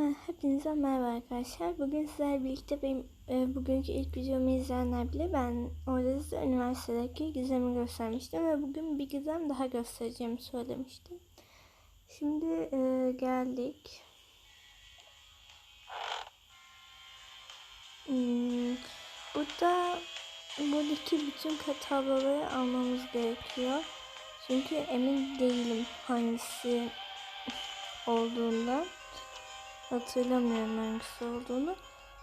Hepinize merhaba arkadaşlar. Bugün sizlerle birlikte benim e, bugünkü ilk videomu izleyenler bile ben orada size üniversitedeki gizemi göstermiştim ve bugün bir gizem daha göstereceğimi söylemiştim. Şimdi e, geldik. Hmm, burada buradaki bütün tabloları almamız gerekiyor. Çünkü emin değilim hangisi olduğundan hatırlamıyorum hangisi olduğunu.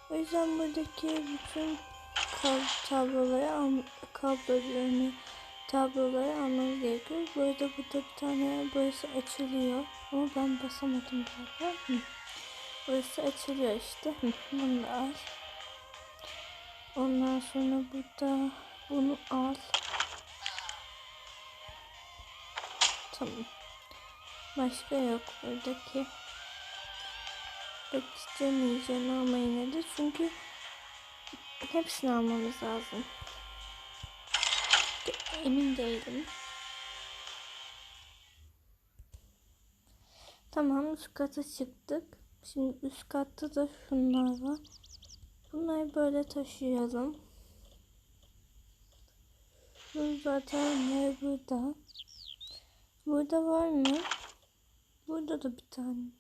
O yüzden buradaki bütün tabloları kablolarını tabloları almamız gerekiyor. Bu arada burada bir tane burası açılıyor. Ama ben basamadım galiba. Burası açılıyor işte. Bunu da. Ondan sonra burada bunu al. Tamam. Başka yok buradaki. Bakacağım yiyeceğim ama yine de çünkü hepsini almamız lazım. Emin değilim. Tamam üst kata çıktık. Şimdi üst katta da şunlar var. Bunları böyle taşıyalım. Bu zaten ne burada? Burada var mı? Burada da bir tane.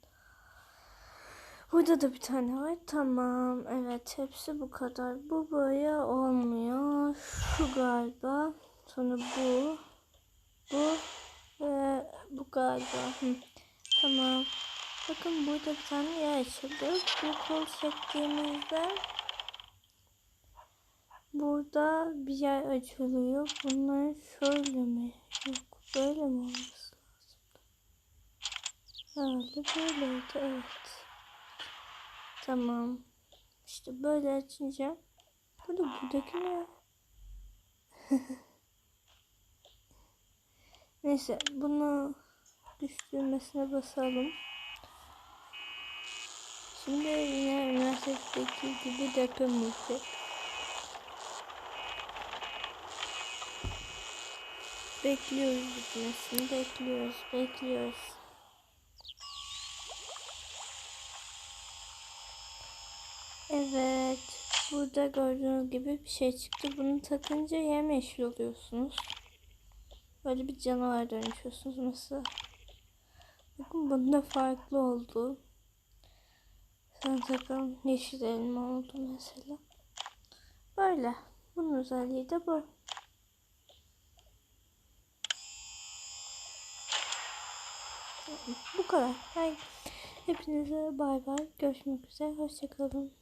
Burada da bir tane var. Tamam. Evet. Hepsi bu kadar. Bu böyle olmuyor. Şu galiba. Sonra bu. Bu. Ve bu galiba. Hı. Tamam. Bakın burada bir tane yer açıldı. Bu kol çektiğimizde burada bir yer açılıyor. Bunlar şöyle mi? Yok. Böyle mi olması lazım? Herhalde böyleydi. Evet. Tamam. İşte böyle açınca. Burada buradaki ne? Neyse bunu düşürmesine basalım. Şimdi yine üniversitedeki gibi deprem olacak. Bekliyoruz bitmesini bekliyoruz bekliyoruz. Evet. Burada gördüğünüz gibi bir şey çıktı. Bunu takınca yemyeşil oluyorsunuz. Böyle bir canavar dönüşüyorsunuz mesela. Bakın bunda farklı oldu. Sen takın yeşil elma oldu mesela. Böyle. Bunun özelliği de bu. Bu kadar. Hepinize bay bay. Görüşmek üzere. Hoşçakalın.